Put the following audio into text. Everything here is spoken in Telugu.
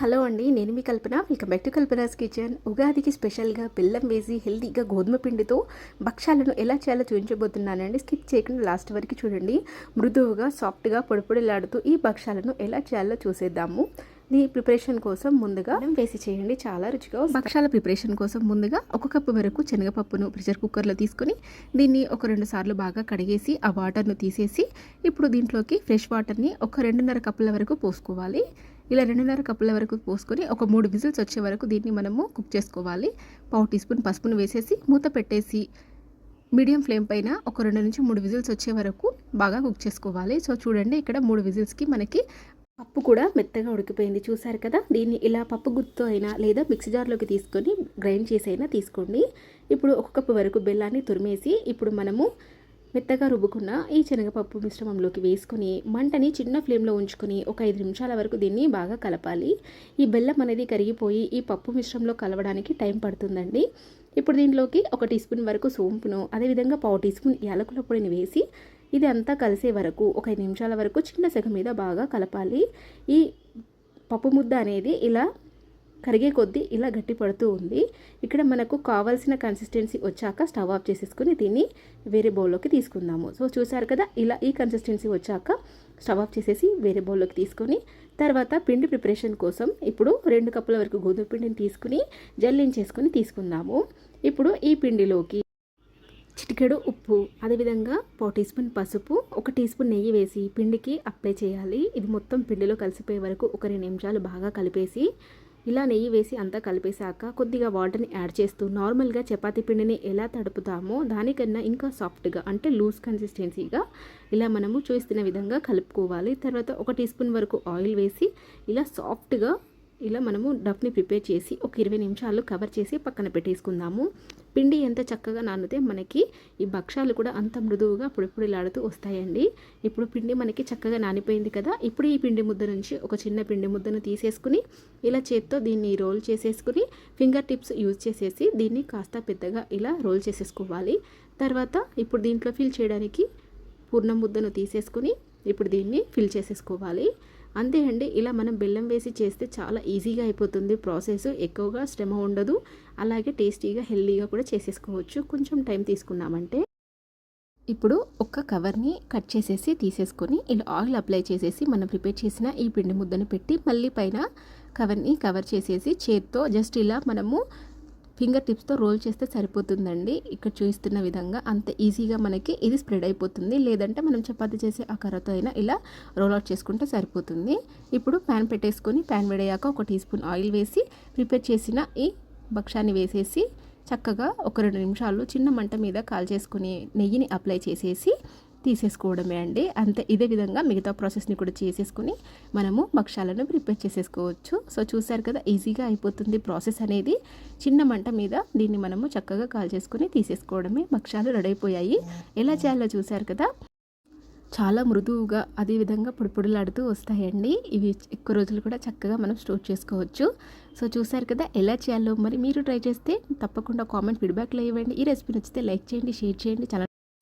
హలో అండి నేను మీ Kalpana. Welcome back to Kalpana's kitchen. ఉగాదికి స్పెషల్గా బెల్లం వేసి హెల్తీగా గోధుమ పిండితో భక్షాలను ఎలా చేయాలో చూపించబోతున్నానండి. స్కిప్ చేయకుండా లాస్ట్ వరకు చూడండి. మృదువుగా సాఫ్ట్గా పొడిపొడిలాడుతూ ఈ భక్షాలను ఎలా చేయాలో చూసేద్దాము. దీని ప్రిపరేషన్ కోసం ముందుగా వేసి చేయండి. చాలా రుచిగా భక్షాల ప్రిపరేషన్ కోసం ముందుగా ఒక కప్పు వరకు శనగపప్పును ప్రెషర్ కుక్కర్లో తీసుకొని దీన్ని ఒక రెండు సార్లు బాగా కడిగేసి ఆ వాటర్ను తీసేసి ఇప్పుడు దీంట్లోకి ఫ్రెష్ వాటర్ని ఒక రెండున్నర కప్పుల వరకు పోసుకోవాలి. ఇలా రెండున్నర కప్పుల వరకు పోసుకొని ఒక మూడు విజిల్స్ వచ్చే వరకు దీన్ని మనము కుక్ చేసుకోవాలి. పావు టీ స్పూన్ పసుపును వేసేసి మూత పెట్టేసి మీడియం ఫ్లేమ్ పైన ఒక రెండు నుంచి మూడు విజిల్స్ వచ్చే వరకు బాగా కుక్ చేసుకోవాలి. సో చూడండి ఇక్కడ మూడు విజిల్స్కి మనకి పప్పు కూడా మెత్తగా ఉడికిపోయింది. చూసారు కదా? దీన్ని ఇలా పప్పు గుత్తో అయినా లేదా మిక్సీ జార్లోకి తీసుకొని గ్రైండ్ చేసి అయినా తీసుకోండి. ఇప్పుడు ఒక కప్పు వరకు బెల్లాన్ని తురిమేసి ఇప్పుడు మనము మెత్తగా రుబ్బుకున్న ఈ శనగపప్పు మిశ్రమంలోకి వేసుకొని మంటని చిన్న ఫ్లేమ్లో ఉంచుకొని ఒక ఐదు నిమిషాల వరకు దీన్ని బాగా కలపాలి. ఈ బెల్లం అనేది కరిగిపోయి ఈ పప్పు మిశ్రమంలో కలవడానికి టైం పడుతుందండి. ఇప్పుడు దీంట్లోకి ఒక టీ స్పూన్ వరకు సోంపును అదేవిధంగా పావు టీ స్పూన్ యాలకుల పొడిని వేసి ఇది అంతా కలిసే వరకు ఒక ఐదు నిమిషాల వరకు చిన్న సెగ మీద బాగా కలపాలి. ఈ పప్పు ముద్ద అనేది ఇలా కరిగే కొద్దీ ఇలా గట్టి పడుతూ ఉంది. ఇక్కడ మనకు కావాల్సిన కన్సిస్టెన్సీ వచ్చాక స్టవ్ ఆఫ్ చేసేసుకుని దీన్ని వేరే బౌల్లోకి తీసుకుందాము. సో చూసారు కదా ఇలా ఈ కన్సిస్టెన్సీ వచ్చాక స్టవ్ ఆఫ్ చేసేసి వేరే బౌల్లోకి తీసుకొని తర్వాత పిండి ప్రిపరేషన్ కోసం ఇప్పుడు రెండు కప్పుల వరకు గోధుమ పిండిని తీసుకుని జల్లించేసుకుని తీసుకుందాము. ఇప్పుడు ఈ పిండిలోకి చిటికెడు ఉప్పు అదేవిధంగా పావు టీ స్పూన్ పసుపు ఒక టీ స్పూన్ నెయ్యి వేసి పిండికి అప్లై చేయాలి. ఇది మొత్తం పిండిలో కలిసిపోయే వరకు ఒక రెండు నిమిషాలు బాగా కలిపేసి ఇలా నెయ్యి వేసి అంతా కలిపేశాక కొద్దిగా వాటర్ని యాడ్ చేస్తూ నార్మల్గా చపాతీ పిండిని ఎలా తడుపుతామో దానికన్నా ఇంకా సాఫ్ట్గా అంటే లూజ్ కన్సిస్టెన్సీగా ఇలా మనము చూస్తున్న విధంగా కలుపుకోవాలి. తర్వాత ఒక టీ స్పూన్ వరకు ఆయిల్ వేసి ఇలా సాఫ్ట్గా ఇలా మనము డఫ్ని ప్రిపేర్ చేసి ఒక ఇరవై నిమిషాలు కవర్ చేసి పక్కన పెట్టేసుకుందాము. పిండి ఎంత చక్కగా నానితే మనకి ఈ భక్షాలు కూడా అంత మృదువుగా పొడిపొడిలాడుతూ వస్తాయండి. ఇప్పుడు పిండి మనకి చక్కగా నానిపోయింది కదా ఇప్పుడు ఈ పిండి ముద్ద నుంచి ఒక చిన్న పిండి ముద్దను తీసేసుకుని ఇలా చేత్తో దీన్ని రోల్ చేసేసుకుని ఫింగర్ టిప్స్ యూజ్ చేసేసి దీన్ని కాస్త పెద్దగా ఇలా రోల్ చేసేసుకోవాలి. తర్వాత ఇప్పుడు దీంట్లో ఫిల్ చేయడానికి పూర్ణ ముద్దను తీసేసుకుని ఇప్పుడు దీన్ని ఫిల్ చేసేసుకోవాలి. అంతే అండి ఇలా మనం బెల్లం వేసి చేస్తే చాలా ఈజీగా అయిపోతుంది ప్రాసెస్. ఎక్కువగా శ్రమ ఉండదు. అలాగే టేస్టీగా హెల్తీగా కూడా చేసేసుకోవచ్చు. కొంచెం టైం తీసుకున్నామంటే ఇప్పుడు ఒక కవర్ని కట్ చేసేసి తీసేసుకొని ఇలా ఆయిల్ అప్లై చేసేసి మనం ప్రిపేర్ చేసిన ఈ పిండి ముద్దను పెట్టి మళ్ళీ పైన కవర్ని కవర్ చేసేసి చేత్తో జస్ట్ ఇలా మనము ఫింగర్ టిప్స్తో రోల్ చేస్తే సరిపోతుందండి. ఇక్కడ చూపిస్తున్న విధంగా అంత ఈజీగా మనకి ఇది స్ప్రెడ్ అయిపోతుంది. లేదంటే మనం చపాతి చేసే ఆ కర్రతో అయినా ఇలా రోల్ అవుట్ చేసుకుంటే సరిపోతుంది. ఇప్పుడు ప్యాన్ పెట్టేసుకొని ప్యాన్ వేడయ్యాక ఒక టీ స్పూన్ ఆయిల్ వేసి ప్రిపేర్ చేసిన ఈ భక్షాన్ని వేసేసి చక్కగా ఒక రెండు నిమిషాలు చిన్న మంట మీద కాల్చేసుకుని నెయ్యిని అప్లై చేసేసి తీసేసుకోవడమే అండి. అంతే ఇదే విధంగా మిగతా ప్రాసెస్ని కూడా చేసేసుకుని మనము భక్షాలను ప్రిపేర్ చేసేసుకోవచ్చు. సో చూసారు కదా ఈజీగా అయిపోతుంది ప్రాసెస్ అనేది. చిన్న మంట మీద దీన్ని మనము చక్కగా కాల్ చేసుకుని తీసేసుకోవడమే. భక్షాలు రెడీ అయిపోయాయి. ఎలా చేయాలో చూసారు కదా చాలా మృదువుగా అదేవిధంగా పొడిపొడిలాడుతూ వస్తాయండి. ఇవి ఎక్కువ రోజులు కూడా చక్కగా మనం స్టోర్ చేసుకోవచ్చు. సో చూసారు కదా ఎలా చేయాలో మరి మీరు ట్రై చేస్తే తప్పకుండా కామెంట్ ఫీడ్బ్యాక్లో ఇవ్వండి. ఈ రెసిపీ నచ్చితే లైక్ చేయండి షేర్ చేయండి ఛానల్